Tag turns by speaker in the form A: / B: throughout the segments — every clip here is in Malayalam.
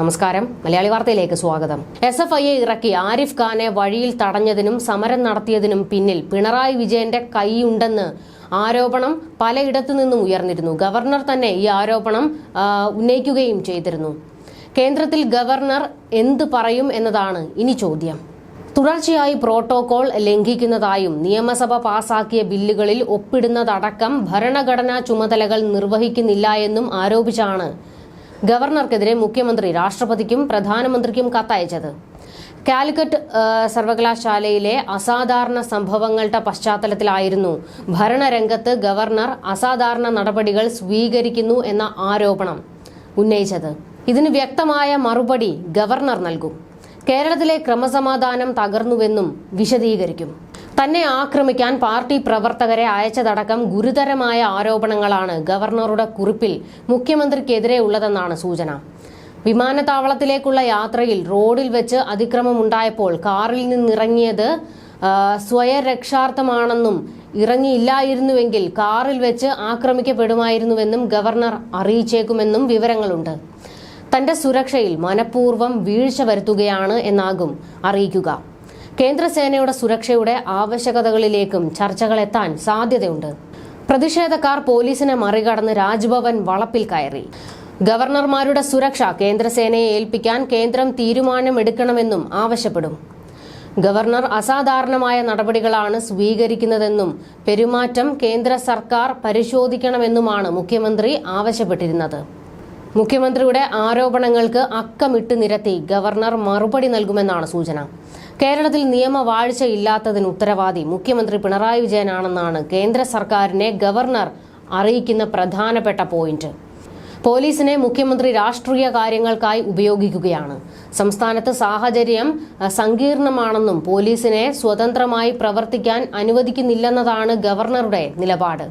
A: നമസ്കാരം. മലയാളി വാർത്തയിലേക്ക് സ്വാഗതം. എസ് എഫ് ഐയെ ഇറക്കി ആരിഫ് ഖാനെ വഴിയിൽ തടഞ്ഞതിനും സമരം നടത്തിയതിനും പിന്നിൽ പിണറായി വിജയന്റെ കൈയുണ്ടെന്ന് ആരോപണം പലയിടത്തു നിന്നും ഉയർന്നിരുന്നു. ഗവർണർ തന്നെ ഈ ആരോപണം ഉന്നയിക്കുകയും ചെയ്തിരുന്നു. കേന്ദ്രത്തിൽ ഗവർണർ എന്ത് പറയും എന്നതാണ് ഇനി ചോദ്യം. തുടർച്ചയായി പ്രോട്ടോകോൾ ലംഘിക്കുന്നതായും നിയമസഭ പാസാക്കിയ ബില്ലുകളിൽ ഒപ്പിടുന്നതടക്കം ഭരണഘടനാ ചുമതലകൾ നിർവഹിക്കുന്നില്ല എന്നും ആരോപിച്ചാണ് ഗവർണർക്കെതിരെ മുഖ്യമന്ത്രി രാഷ്ട്രപതിക്കും പ്രധാനമന്ത്രിക്കും കത്തയച്ചത്. കാലിക്കറ്റ് സർവകലാശാലയിലെ അസാധാരണ സംഭവങ്ങളുടെ പശ്ചാത്തലത്തിലായിരുന്നു ഭരണരംഗത്ത് ഗവർണർ അസാധാരണ നടപടികൾ സ്വീകരിക്കുന്നു എന്ന ആരോപണം ഉന്നയിച്ചത്. ഇതിന് വ്യക്തമായ മറുപടി ഗവർണർ നൽകും. കേരളത്തിലെ ക്രമസമാധാനം തകർന്നുവെന്നും വിശദീകരിക്കും. തന്നെ ആക്രമിക്കാൻ പാർട്ടി പ്രവർത്തകരെ അയച്ചതടക്കം ഗുരുതരമായ ആരോപണങ്ങളാണ് ഗവർണറുടെ കുറിപ്പിൽ മുഖ്യമന്ത്രിക്കെതിരെ ഉള്ളതെന്നാണ് സൂചന. വിമാനത്താവളത്തിലേക്കുള്ള യാത്രയിൽ റോഡിൽ വെച്ച് അതിക്രമമുണ്ടായപ്പോൾ കാറിൽ നിന്നിറങ്ങിയത് സ്വയരക്ഷാർത്ഥമാണെന്നും ഇറങ്ങിയില്ലായിരുന്നുവെങ്കിൽ കാറിൽ വെച്ച് ആക്രമിക്കപ്പെടുമായിരുന്നുവെന്നും ഗവർണർ അറിയിച്ചേക്കുമെന്നും വിവരങ്ങളുണ്ട്. തന്റെ സുരക്ഷയിൽ മനഃപൂർവം വീഴ്ച വരുത്തുകയാണ് എന്നാകും അറിയിക്കുക. കേന്ദ്രസേനയുടെ സുരക്ഷയുടെ ആവശ്യകതകളിലേക്കും ചർച്ചകൾ എത്താൻ സാധ്യതയുണ്ട്. പ്രതിഷേധക്കാർ പോലീസിനെ മറികടന്ന് രാജ്ഭവൻ വളപ്പിൽ കയറി. ഗവർണർമാരുടെ സുരക്ഷ കേന്ദ്രസേനയെ ഏൽപ്പിക്കാൻ കേന്ദ്രം തീരുമാനമെടുക്കണമെന്നും ആവശ്യപ്പെടും. ഗവർണർ അസാധാരണമായ നടപടികളാണ് സ്വീകരിക്കുന്നതെന്നും പെരുമാറ്റം കേന്ദ്ര സർക്കാർ പരിശോധിക്കണമെന്നുമാണ് മുഖ്യമന്ത്രി ആവശ്യപ്പെട്ടിരുന്നത്. മുഖ്യമന്ത്രിയുടെ ആരോപണങ്ങൾക്ക് അക്കമിട്ട് നിരത്തി ഗവർണർ മറുപടി നൽകുമെന്നാണ് സൂചന. കേരളത്തിൽ നിയമവാഴ്ച ഇല്ലാത്തതിന് ഉത്തരവാദി മുഖ്യമന്ത്രി പിണറായി വിജയനാണെന്നാണ് കേന്ദ്ര സർക്കാരിനെ ഗവർണർ അറിയിക്കുന്ന പ്രധാനപ്പെട്ട പോയിന്റ്. പോലീസിനെ മുഖ്യമന്ത്രി രാഷ്ട്രീയ കാര്യങ്ങൾക്കായി ഉപയോഗിക്കുകയാണ്. സംസ്ഥാനത്ത് സാഹചര്യം സങ്കീർണമാണെന്നും പോലീസിനെ സ്വതന്ത്രമായി പ്രവർത്തിക്കാൻ അനുവദിക്കുന്നില്ലെന്നതാണ് ഗവർണറുടെ നിലപാട്.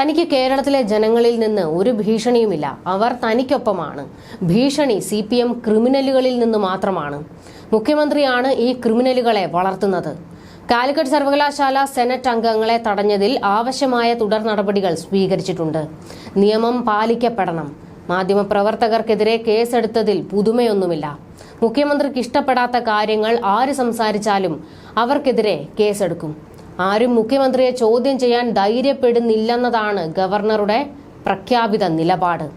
A: തനിക്ക് കേരളത്തിലെ ജനങ്ങളിൽ നിന്ന് ഒരു ഭീഷണിയുമില്ല. അവർ തനിക്കൊപ്പമാണ്. ഭീഷണി സി പി എം ക്രിമിനലുകളിൽ നിന്ന് മാത്രമാണ്. മുഖ്യമന്ത്രിയാണ് ഈ ക്രിമിനലുകളെ വളർത്തുന്നത്. കാലിക്കറ്റ് സർവകലാശാല സെനറ്റ് അംഗങ്ങളെ തടഞ്ഞതിൽ ആവശ്യമായ തുടർ നടപടികൾ സ്വീകരിച്ചിട്ടുണ്ട്. നിയമം പാലിക്കപ്പെടണം. മാധ്യമപ്രവർത്തകർക്കെതിരെ കേസെടുത്തതിൽ പുതുമയൊന്നുമില്ല. മുഖ്യമന്ത്രിക്ക് ഇഷ്ടപ്പെടാത്ത കാര്യങ്ങൾ ആര് സംസാരിച്ചാലും അവർക്കെതിരെ കേസെടുക്കും. ആരും മുഖ്യമന്ത്രിയെ ചോദ്യം ചെയ്യാൻ ധൈര്യപ്പെടുന്നില്ലെന്നതാണ് ഗവർണറുടെ പ്രഖ്യാപിത നിലപാട്.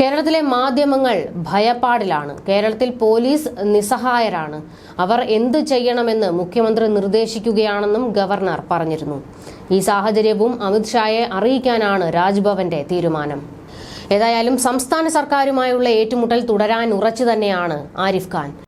A: കേരളത്തിലെ മാധ്യമങ്ങൾ ഭയപ്പാടിലാണ്. കേരളത്തിൽ പോലീസ് നിസ്സഹായരാണ്. അവർ എന്ത് ചെയ്യണമെന്ന് മുഖ്യമന്ത്രി നിർദ്ദേശിക്കുകയാണെന്നും ഗവർണർ പറഞ്ഞിരുന്നു. ഈ സാഹചര്യവും അമിത്ഷായെ അറിയിക്കാനാണ് രാജ്ഭവന്റെ തീരുമാനം. ഏതായാലും സംസ്ഥാന സർക്കാരുമായുള്ള ഏറ്റുമുട്ടൽ തുടരാൻ ഉറച്ചു തന്നെയാണ് ആരിഫ് ഖാൻ.